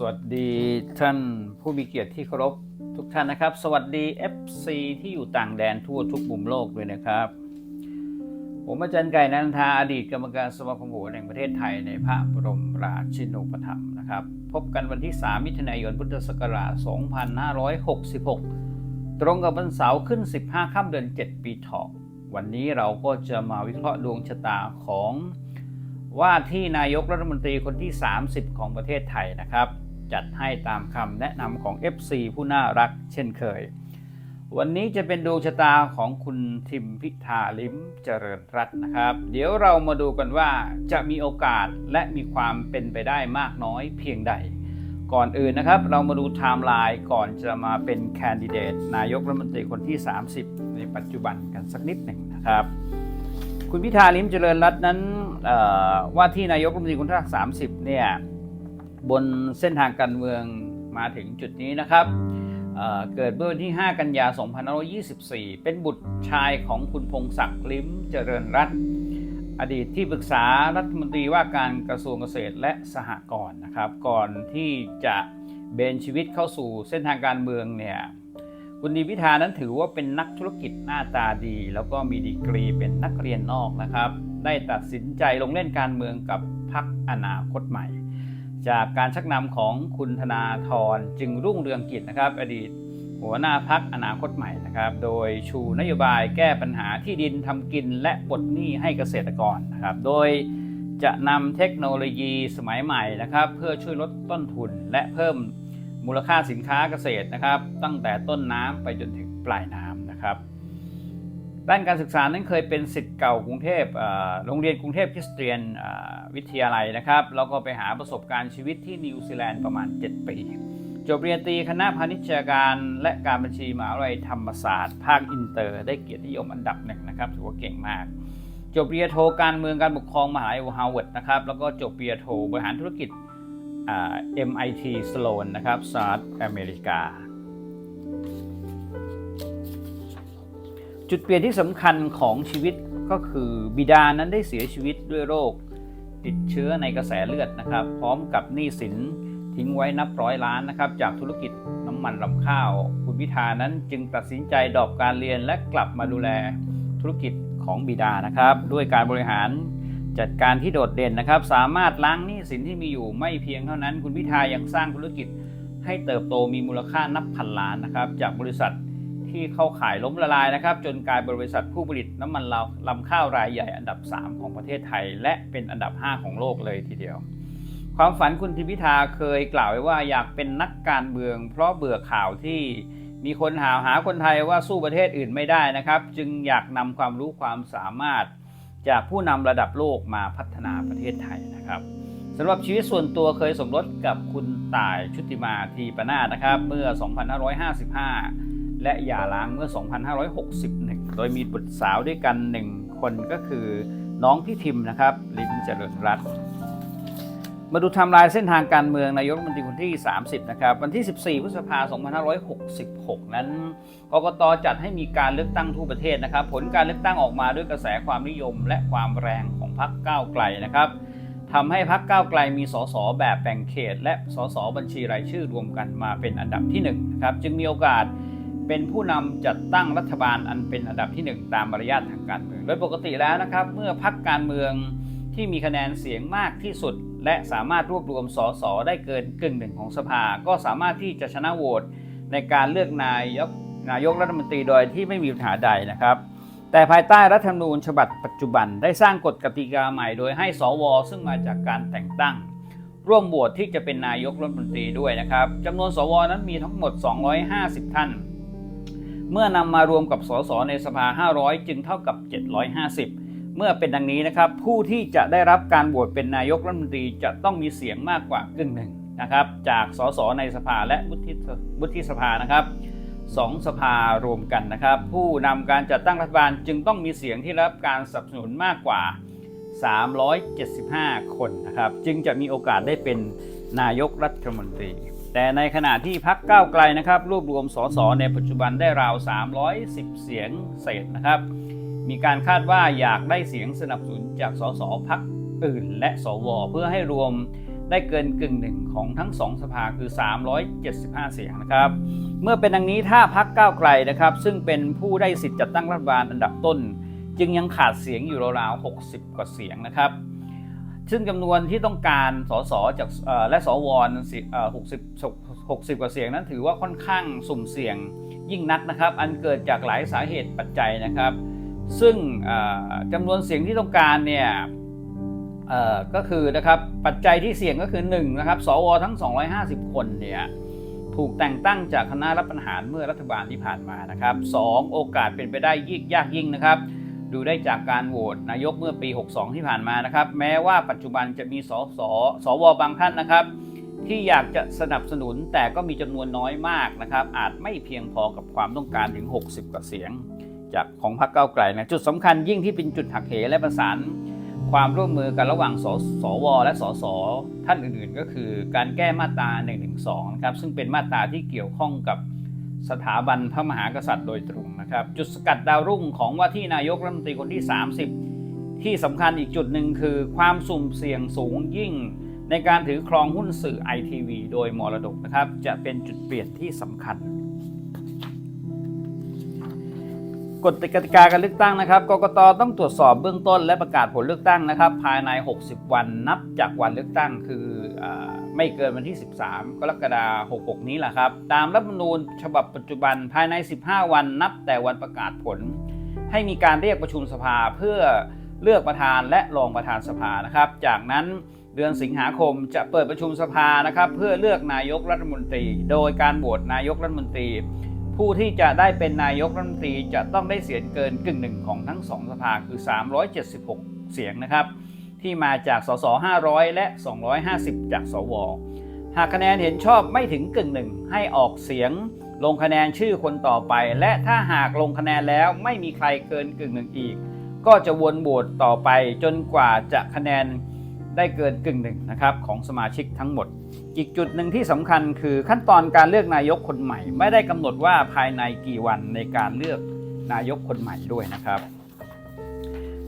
สวัสดีท่านผู้มีเกียรติที่เคารพทุกท่านนะครับ สวัสดี FC ที่อยู่ต่างแดนทั่วทุกมุมโลกด้วยนะครับ ผมอาจารย์ไก่นันทาอดีตกรรมการสมาคมโหราแห่งประเทศไทยในพระบรมราชินูปถัมภ์นะครับ พบกันวันที่ 3 มิถุนายนพุทธศักราช 2566 ตรงกับวันเสาร์ขึ้น 15 ค่ำเดือน 7 ปีเถาะวันนี้เราก็จะมาวิเคราะห์ดวงชะตาของว่าที่นายกรัฐมนตรีคนที่ 30 ของประเทศไทยนะครับ จัดให้ตามคำแนะนำของ FC ผู้น่ารักเช่นเคย วันนี้จะเป็นดวงชะตาของคุณทิมพิธาลิมเจริญรัตน์นะครับ เดี๋ยวเรามาดูกันว่าจะมีโอกาสและมีความเป็นไปได้มากน้อยเพียงใด ก่อนอื่นนะครับ เรามาดูไทม์ไลน์ก่อนจะมาเป็นแคนดิเดตนายกรัฐมนตรีคนที่ 30 ในปัจจุบันกันสักนิดหนึ่งนะครับคุณพิธาลิมเจริญรัตน์นั้นว่าที่นายกรัฐมนตรีคนที่30เนี่ย บนเส้นทางการเมืองมาถึงจุดนี้นะครับเเกิดเมื่อวันที่ 5 กันยา 2524 เป็นบุตรชายของคุณพงศักดิ์ลิ้มเจริญรัตน์อดีตที่ปรึกษารัฐมนตรีว่าการกระทรวงเกษตรและสหกรณ์นะครับ ก่อนที่จะเบนชีวิตเข้าสู่เส้นทางการเมืองเนี่ยคุณดีพิธานั้นถือว่าเป็นนักธุรกิจหน้าตาดี แล้วก็มีดีกรีเป็นนักเรียนนอกนะครับ ได้ตัดสินใจลงเล่นการเมืองกับพรรคอนาคตใหม่ จากการชักนำของคุณธนาธรจึงรุ่งเรืองกิจนะครับ อดีตหัวหน้าพักอนาคตใหม่นะครับ โดยชูนโยบายแก้ปัญหาที่ดินทำกินและปลดหนี้ให้เกษตรกรนะครับ โดยจะนำเทคโนโลยีสมัยใหม่นะครับ เพื่อช่วยลดต้นทุนและเพิ่มมูลค่าสินค้าเกษตรนะครับ ตั้งแต่ต้นน้ำไปจนถึงปลายน้ำนะครับ ด้านการศึกษานั้นเคยเป็นสิทธิ์เก่ากรุงเทพโรงเรียนกรุงเทพคริสเตียนวิทยาลัยนะครับ แล้วก็ไปหาประสบการณ์ชีวิตที่นิวซีแลนด์ประมาณ 7 ปี จบปริญญาตรีคณะพาณิชยการและการบัญชีมหาวิทยาลัยธรรมศาสตร์ ภาคอินเตอร์ ได้เกียรตินิยมอันดับหนึ่งนะครับ ถือว่าเก่งมาก จบปริญญาโทการเมืองการปกครองมหาวิทยาลัยฮาร์วาร์ดนะครับ แล้วก็จบปริญญาโทบริหารธุรกิจ MIT Sloan นะครับสหรัฐอเมริกา จุดเปลี่ยนที่สำคัญของชีวิตก็คือบิดานั้นได้เสียชีวิตด้วยโรค ติดเชื้อในกระแสเลือดนะครับ พร้อมกับหนี้สินทิ้งไว้นับร้อยล้านนะครับ จากธุรกิจน้ำมันลำข้าว คุณพิธานั้นจึงตัดสินใจดรอปการเรียนและกลับมาดูแลธุรกิจของบิดานะครับ ด้วยการบริหารจัดการที่โดดเด่นนะครับ สามารถล้างหนี้สินที่มีอยู่ไม่เพียงเท่านั้น คุณพิธายังสร้างธุรกิจให้เติบโตมีมูลค่านับพันล้านนะครับ จากบริษัท ที่เข้าขายล้มละลายนะครับ จนกลายเป็นบริษัทผู้ผลิตน้ำมันลาลำข้าวรายใหญ่อันดับ 3 ของประเทศไทย และเป็นอันดับ 5 ของโลกเลยทีเดียว ความฝันคุณทิมพิธาเคยกล่าวไว้ว่าอยากเป็นนักการเมือง เพราะเบื่อข่าวที่มีคนหาหาคนไทยว่าสู้ประเทศอื่นไม่ได้นะครับ จึงอยากนำความรู้ความสามารถจากผู้นำระดับโลกมาพัฒนาประเทศไทยนะครับสำหรับชีวิตส่วนตัวเคยสมรสกับคุณต่ายชุติมาทีปนาถนะครับ เมื่อ 2555 และหย่าร้างเมื่อ 2561 โดยมีบุตรสาวด้วยกัน 1 คนก็คือน้องพี่ทิมนะครับ ลิมเจริญรัตน์มาดูไทม์ไลน์เส้นทางการเมืองนายกรัฐมนตรีคนที่ 30 นะครับ วันที่ 14 พฤษภาคม 2566 นั้นกกตจัดให้มีการเลือกตั้งทั่วประเทศนะครับ ผลการเลือกตั้งออกมาด้วยกระแสความนิยม และความแรงของพรรคก้าวไกลนะครับทำให้พรรคก้าวไกลมีสสแบบแบ่งเขต และสสบัญชีรายชื่อรวมกันมาเป็นอันดับที่1นะครับจึงมีโอกาส เป็นผู้นำจัดตั้งรัฐบาลอันเป็นอันดับที่ 1 ตามมารยาททางการเมือง โดยปกติแล้วนะครับ เมื่อพรรคการเมืองที่มีคะแนนเสียงมากที่สุด และสามารถรวบรวมสสได้เกินกึ่งหนึ่งของสภา ก็สามารถที่จะชนะโหวตในการเลือกนายกนายกรัฐมนตรีโดยที่ไม่มีปัญหาใดนะครับ แต่ภายใต้รัฐธรรมนูญฉบับปัจจุบันได้สร้างกฎกติกาใหม่โดยให้สว ซึ่งมาจากการแต่งตั้ง ร่วมโหวตที่จะเป็นนายกรัฐมนตรีด้วยนะครับจำนวนสวนั้นมีทั้งหมด 250 ท่าน เมื่อนำมารวมกับสสในสภา 500 จึงเท่ากับ 750 เมื่อเป็นดังนี้นะครับ ผู้ที่จะได้รับการโหวตเป็นนายกรัฐมนตรีจะต้องมีเสียงมากกว่าครึ่งหนึ่งนะครับ จากสสในสภาและวุฒิวุฒิสภานะครับสองสภารวมกันนะครับ ผู้นำการจัดตั้งรัฐบาลจึงต้องมีเสียงที่รับการสนับสนุนมากกว่า 375 คนนะครับ จึงจะมีโอกาสได้เป็นนายกรัฐมนตรี แต่ในขณะที่พักก้าวไกลนะครับ รวบรวมสสในปัจจุบันได้ราว 310 เสียงเศษนะครับ มีการคาดว่าอยากได้เสียงสนับสนุนจากสสพักอื่น และสวเพื่อให้รวมได้เกินกึ่งหนึ่งของทั้งสองสภาคือ 375 เสียงนะครับ เมื่อเป็นดังนี้ถ้าพักก้าวไกลนะครับ ซึ่งเป็นผู้ได้สิทธิ์จัดตั้งรัฐบาลอันดับต้น จึงยังขาดเสียงอยู่ราวๆ60 กว่าเสียงนะครับ ซึ่งจำนวนที่ต้องการสสจากเอ่อและสวนั้นสิเอ่อ60กว่าเสียงนั้นถือว่าค่อนข้างสุ่มเสี่ยงยิ่งนักนะครับ อันเกิดจากหลายสาเหตุปัจจัยนะครับ ซึ่งจำนวนเสียงที่ต้องการเนี่ยก็คือนะครับปัจจัยที่เสี่ยงก็คือ1นะครับสวทั้ง 250 คนเนี่ยถูกแต่งตั้งจากคณะรับปัญหารเมื่อรัฐบาลที่ผ่านมานะครับสองโอกาสเป็นไปได้ยิ่งยากยิ่งนะครับ ดูได้จากการโหวตนายกเมื่อปี 62 ที่ผ่านมานะครับ แม้ว่าปัจจุบันจะมีสสสวบางท่านนะครับ ที่อยากจะสนับสนุนแต่ก็มีจำนวนน้อยมากนะครับ อาจไม่เพียงพอกับความต้องการถึง 60 กว่าเสียง จากของพรรคก้าวไกลนะจุดสำคัญยิ่งที่เป็นจุดหักเหและประสานความร่วมมือกันระหว่างสสว และสสท่านอื่นๆ ก็คือ การแก้มาตรา1นึนะครับซึ่งเป็นมาตราที่เกี่ยวข้องกับ สถาบันพระมหากษัตริย์โดยตรงนะครับ จุดสกัดดาวรุ่งของว่าที่นายกรัฐมนตรีคนที่ 30 ที่สำคัญอีกจุดหนึ่งคือ ความสุ่มเสี่ยงสูงยิ่ง ในการถือครองหุ้นสื่อไอทีวีโดยมรดกนะครับ จะเป็นจุดเปลี่ยนที่สำคัญกฎกติกาการเลือกตั้งนะครับ กกตต้องตรวจสอบเบื้องต้นและประกาศผลเลือกตั้งนะครับ ภายใน 60 วันนับจากวันเลือกตั้งคืออ ไม่เกินวันที่ 13 กรกฎาคม 66 นี้แหละครับ ตามรัฐธรรมนูญฉบับปัจจุบันภายใน 15 วันนับแต่วันประกาศผล ให้มีการเรียกประชุมสภาเพื่อเลือกประธานและรองประธานสภานะครับ จากนั้นเดือนสิงหาคมจะเปิดประชุมสภานะครับเพื่อเลือกนายกรัฐมนตรี โดยการโหวตนายกรัฐมนตรี ผู้ที่จะได้เป็นนายกรัฐมนตรีจะต้องได้เสียงเกินกึ่งหนึ่งของทั้งสองสภาคือ 376 เสียงนะครับ ที่มาจากสส500 และ 250 จากสว หากคะแนนเห็นชอบไม่ถึงกึ่งหนึ่งให้ออกเสียงลงคะแนนชื่อคนต่อไป และถ้าหากลงคะแนนแล้วไม่มีใครเกินกึ่งหนึ่งอีก ก็จะวนโหวตต่อไปจนกว่าจะคะแนนได้เกินกึ่งหนึ่งนะครับของสมาชิกทั้งหมด อีกจุดหนึ่งที่สำคัญคือขั้นตอนการเลือกนายกคนใหม่ ไม่ได้กำหนดว่าภายในกี่วันในการเลือกนายกคนใหม่ด้วยนะครับ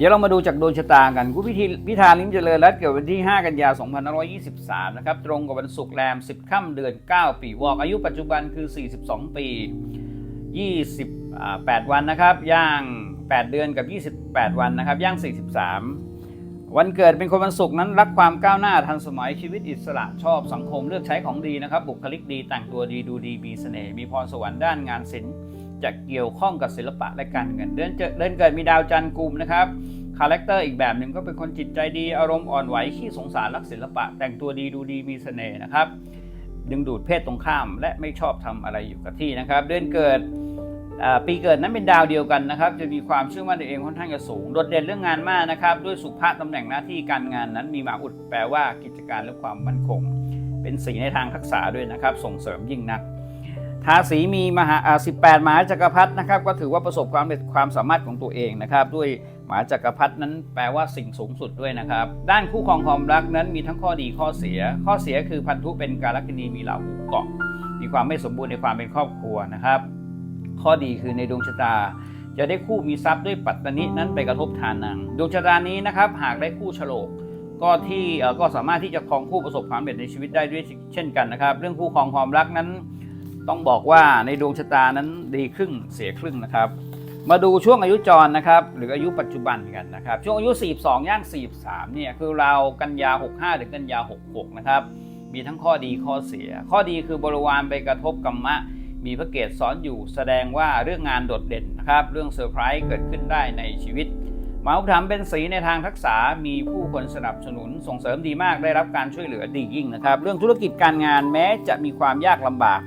เดี๋ยวเรามาดูจากดวงชะตากันคุณพิธีพิธาลิ้มเจริญรัตเกิดวันที่ 5 กันยายน2523 นะครับ ตรงกับวันศุกร์แรม 10 ค่ำเดือน 9 ปีวอก อายุปัจจุบันคือ 42 ปี 28 วันนะครับ ย่าง 8 เดือนกับ 28 วันนะครับ ย่าง 43 วันเกิดเป็นคนวันศุกร์นั้นรักความก้าวหน้าทันสมัยชีวิตอิสระชอบสังคมเลือกใช้ของดีนะครับ บุคลิกดีแต่งตัวดีดูดีมีเสน่ห์มีพรสวรรค์ด้านงานศิลป์ จะเกี่ยวข้องกับศิลปะและการเงิน เดือนเจเดือนเกิดมีดาวจันทร์กลุ่มนะครับคาแรคเตอร์อีกแบบหนึ่งก็เป็นคนจิตใจดีอารมณ์อ่อนไหวขี้สงสารรักศิลปะ แต่งตัวดีดูดีมีเสน่ห์นะครับ ดึงดูดเพศตรงข้ามและไม่ชอบทำอะไรอยู่กับที่นะครับ เดือนเกิดปีเกิดนั้นเป็นดาวเดียวกันนะครับ จะมีความเชื่อมั่นในตัวเองค่อนข้างจะสูงโดดเด่นเรื่องงานมากนะครับ ด้วยสุภาพตำแหน่งหน้าที่การงานนั้นมีหมาอุดแปลว่ากิจการและความมั่นคง เป็นสีในทางทักษะด้วยนะครับ ส่งเสริมยิ่งนัก ทาสีมีมหาอ่า18มหาจักรพรรดินะครับก็ถือว่าประสบความเร็จความสามารถของตัวเองนะครับ ด้วยมหาจักรพรรดินั้นแปลว่าสิ่งสูงสุดด้วยนะครับ ด้านคู่ครองความรักนั้นมีทั้งข้อดีข้อเสีย ข้อเสียคือพันธุเป็นการลักินีมีราหูเกาะ มีความไม่สมบูรณ์ในความเป็นครอบครัวนะครับ ข้อดีคือในดวงชะตา จะได้คู่มีทรัพย์ด้วยปัตตนินั้นไปกระทบทานนางดวงชะตานี้นะครับหากได้คู่ฉลกก็ที่ก็สามารถที่จะครองคู่ประสบความสำเร็จในชีวิตได้ด้วยเช่นกันนะครับ เรื่องคู่ครองความรักนั้น ต้องบอกว่าในดวงชะตานั้นดีครึ่งเสียครึ่งนะครับ มาดูช่วงอายุจรนะครับ หรืออายุปัจจุบันกันนะครับ ช่วงอายุ 42 ย่าง 43 เนี่ยคือเราวกันยา 65 ถึงกันยา 66 นะครับ มีทั้งข้อดีข้อเสีย ข้อดีคือบริวารไปกระทบกรรมะ มีพระเกศซ้อนอยู่แสดงว่าเรื่องงานโดดเด่นนะครับ เรื่องเซอร์ไพรส์เกิดขึ้นได้ในชีวิตหมาอุปถัมภ์เป็นสีในทางทักษะมีผู้คนสนับสนุนส่งเสริมดีมากได้รับการช่วยเหลือดียิ่งนะครับ เรื่องธุรกิจการงานแม้จะมีความยากลำบาก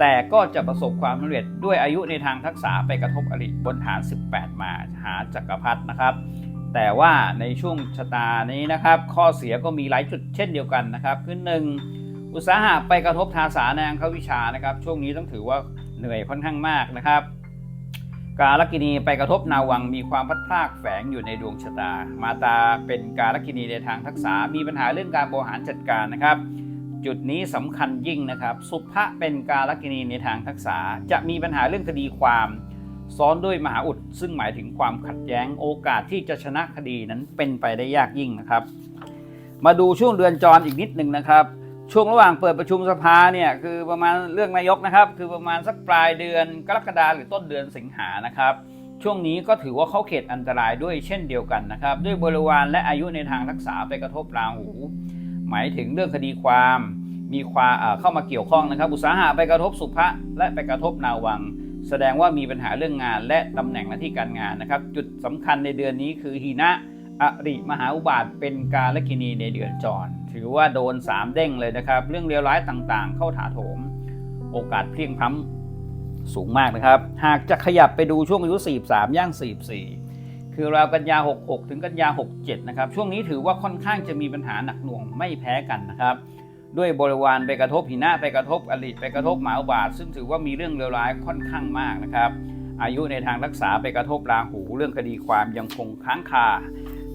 แต่ก็จะประสบความสำเร็จด้วยอายุในทางทักษะไปกระทบอริบนฐาน 18 มาหาจักรพรรดินะครับ แต่ว่าในช่วงชะตานี้นะครับ ข้อเสียก็มีหลายจุดเช่นเดียวกันนะครับคือหนึ่งอุตสาหะไปกระทบทาสาในอังควิชานะครับ ช่วงนี้ต้องถือว่าเหนื่อยค่อนข้างมากนะครับ กาลกินีไปกระทบนาวังมีความพัดพลากแฝงอยู่ในดวงชะตา มาตาเป็นกาลกินีในทางทักษะมีปัญหาเรื่องการบริหารจัดการนะครับ จุดนี้สำคัญยิ่งนะครับ สุภะเป็นกาลกินีในทางทักษะจะมีปัญหาเรื่องคดีความ ซ้อนด้วยมหาอุด ซึ่งหมายถึงความขัดแย้งโอกาสที่จะชนะคดีนั้นเป็นไปได้ยากยิ่งนะครับ มาดูช่วงเดือนจรอีกนิดหนึ่งนะครับ ช่วงระหว่างเปิดประชุมสภาเนี่ยคือประมาณเรื่องนายกนะครับ คือประมาณสักปลายเดือนกรกฎาหรือต้นเดือนสิงหานะครับช่วงนี้ก็ถือว่าเข้าเขตอันตรายด้วยเช่นเดียวกันนะครับ ด้วยบริวารและอายุในทางรักษาไปกระทบราหู หมายถึงเรื่องคดีความมีความเข้ามาเกี่ยวข้องนะครับ อุตสาหะไปกระทบสุภะและไปกระทบนาวัง แสดงว่ามีปัญหาเรื่องงานและตำแหน่งหน้าที่การงานนะครับ จุดสำคัญในเดือนนี้คือหีนะอริมหาอุบาทเป็นกาลกินีในเดือนจร ถือว่าโดน3เด้งเลยนะครับ เรื่องเลวร้ายต่างๆ เข้าถาโถม โอกาสเพลียงพ้ำสูงมากนะครับ หากจะขยับไปดูช่วงอายุ 43 ย่าง 44 คือราวกันยา 66 ถึงกันยา 67 นะครับ ช่วงนี้ถือว่าค่อนข้างจะมีปัญหาหนักหน่วงไม่แพ้กันนะครับ ด้วยบริวารไปกระทบหินะไปกระทบอริไปกระทบหมาบาท ซึ่งถือว่ามีเรื่องเลวร้ายค่อนข้างมากนะครับ อายุในทางรักษาไปกระทบราหู เรื่องคดีความยังคงค้างคา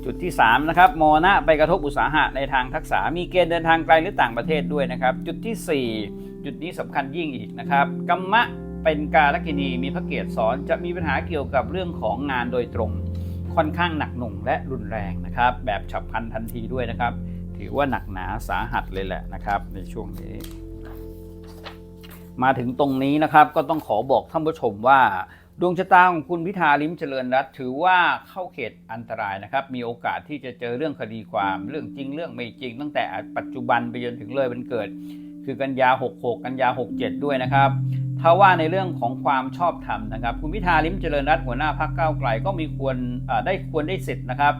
จุดที่3นะครับมรณะไปกระทบอุตสาหะในทางทักษะมีเกณฑ์เดินทางไกลหรือต่างประเทศด้วยนะครับ จุดทีสี่4 จุดนี้สำคัญยิ่งอีกนะครับกัมมะเป็นกาลกินีมีพระเกียรติสอนจะมีปัญหาเกี่ยวกับเรื่องของงานโดยตรง ค่อนข้างหนักหน่วงและรุนแรงนะครับ แบบฉับพลันทันทีด้วยนะครับ ถือว่าหนักหนาสาหัสเลยแหละนะครับ ในช่วงนี้ มาถึงตรงนี้นะครับก็ต้องขอบอกท่านผู้ชมว่าดวงชะตาของคุณพิธาลิมเจริญรัตถือว่าเข้าเขตอันตรายนะครับ มีโอกาสที่จะเจอเรื่องคดีความเรื่องจริงเรื่องไม่จริง ตั้งแต่ปัจจุบันไปจนถึงเลยวันเกิด คือกันยา 66 กันยา 67 ด้วยนะครับ ถ้าว่าในเรื่องของความชอบธรรมนะครับ คุณพิธาลิมเจริญรัตน์หัวหน้าพรรคก้าวไกลก็มีควรได้ควรได้สิทธิ์นะครับ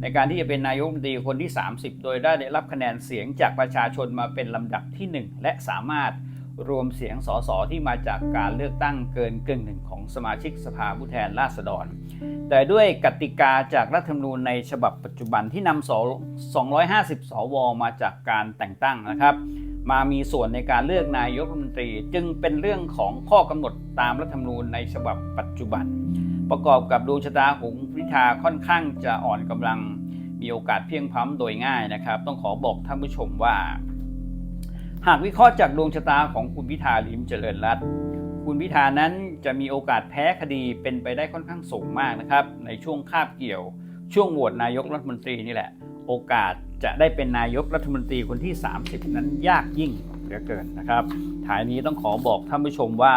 ในการที่จะเป็นนายกรัฐมนตรีคนที่ 30 โดยได้รับคะแนนเสียงจากประชาชนมาเป็นลำดับที่ 1 และสามารถรวมเสียงสสที่มาจากการเลือกตั้งเกินกึ่งหนึ่งของสมาชิกสภาผู้แทนราษฎร แต่ด้วยกติกาจากรัฐธรรมนูญในฉบับปัจจุบันที่นำส250 สวมาจากการแต่งตั้งนะครับ มามีส่วนในการเลือกนายกรัฐมนตรี จึงเป็นเรื่องของข้อกำหนดตามรัฐธรรมนูญในฉบับปัจจุบัน ประกอบกับดวงชะตาของพิธาค่อนข้างจะอ่อนกำลังมีโอกาสเพียงพ้ำโดยง่ายนะครับ ต้องขอบอกท่านผู้ชมว่า หากวิเคราะห์จากดวงชะตาของคุณพิธาลิมเจริญรัตน์คุณพิธานั้นจะมีโอกาสแพ้คดีเป็นไปได้ค่อนข้างสูงมากนะครับ ในช่วงคาบเกี่ยว ช่วงโหวตนายกรัฐมนตรีนี่แหละ โอกาส จะได้เป็นนายกรัฐมนตรีคนที่ 30 นั้นยากยิ่งเหลือเกินนะครับท้ายนี้ต้องขอบอกท่านผู้ชมว่า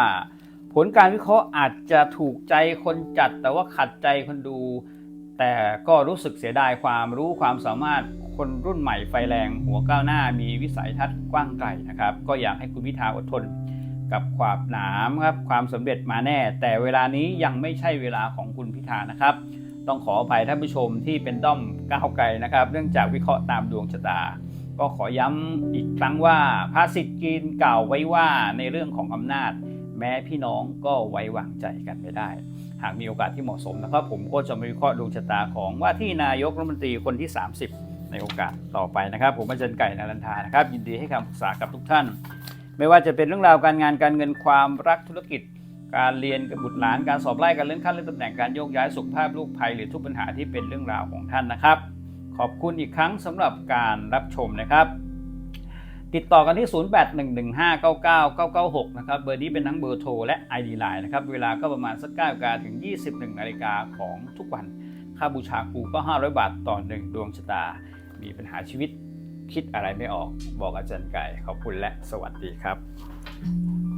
ผลการวิเคราะห์อาจจะถูกใจคนจัด แต่ว่าขัดใจคนดู แต่ก็รู้สึกเสียดายความรู้ความสามารถคนรุ่นใหม่ไฟแรงหัวก้าวหน้ามีวิสัยทัศน์กว้างไกลนะครับ ก็อยากให้คุณพิธาอดทนกับความหนามครับความสำเร็จมาแน่ แต่เวลานี้ยังไม่ใช่เวลาของคุณพิธานะครับ ต้องขออภัยท่านผู้ชมที่เป็นด้อมก้าวไกลนะครับ เนื่องจากวิเคราะห์ตามดวงชะตา ก็ขอย้ำอีกครั้งว่าภาษิตจีนกล่าวไว้ว่าในเรื่องของอำนาจ แม้พี่น้องก็ไว้วางใจกันไม่ได้ หากมีโอกาสที่เหมาะสมนะครับ ผมก็จะมาวิเคราะห์ดวงชะตาของว่าที่นายกรัฐมนตรีคนที่ 30 ในโอกาสต่อไปนะครับ ผมอาจารย์ไก่นารันทานะครับ ยินดีให้คำปรึกษากับทุกท่าน ไม่ว่าจะเป็นเรื่องราวการงานการเงินความรักธุรกิจ การเรียนกับบุตรหลานการสอบไล่การเลื่อนขั้นเลื่อนตำแหน่งการโยกย้ายสุขภาพลูกภัยหรือทุกปัญหาที่เป็นเรื่องราวของท่านนะครับ ขอบคุณอีกครั้งสำหรับการรับชมนะครับ ติดต่อกันที่ 0811599996 นะครับเบอร์นี้เป็นทั้งเบอร์โทรและ ID Line นะครับเวลาก็ประมาณสัก9นาฬิกาถึง 21นาฬิกาของทุกวัน ค่าบูชาครูก็ 500 บาทต่อหนึ่งดวงชะตา มีปัญหาชีวิตคิดอะไรไม่ออกบอกอาจารย์ไก่ขอบคุณและสวัสดีครับ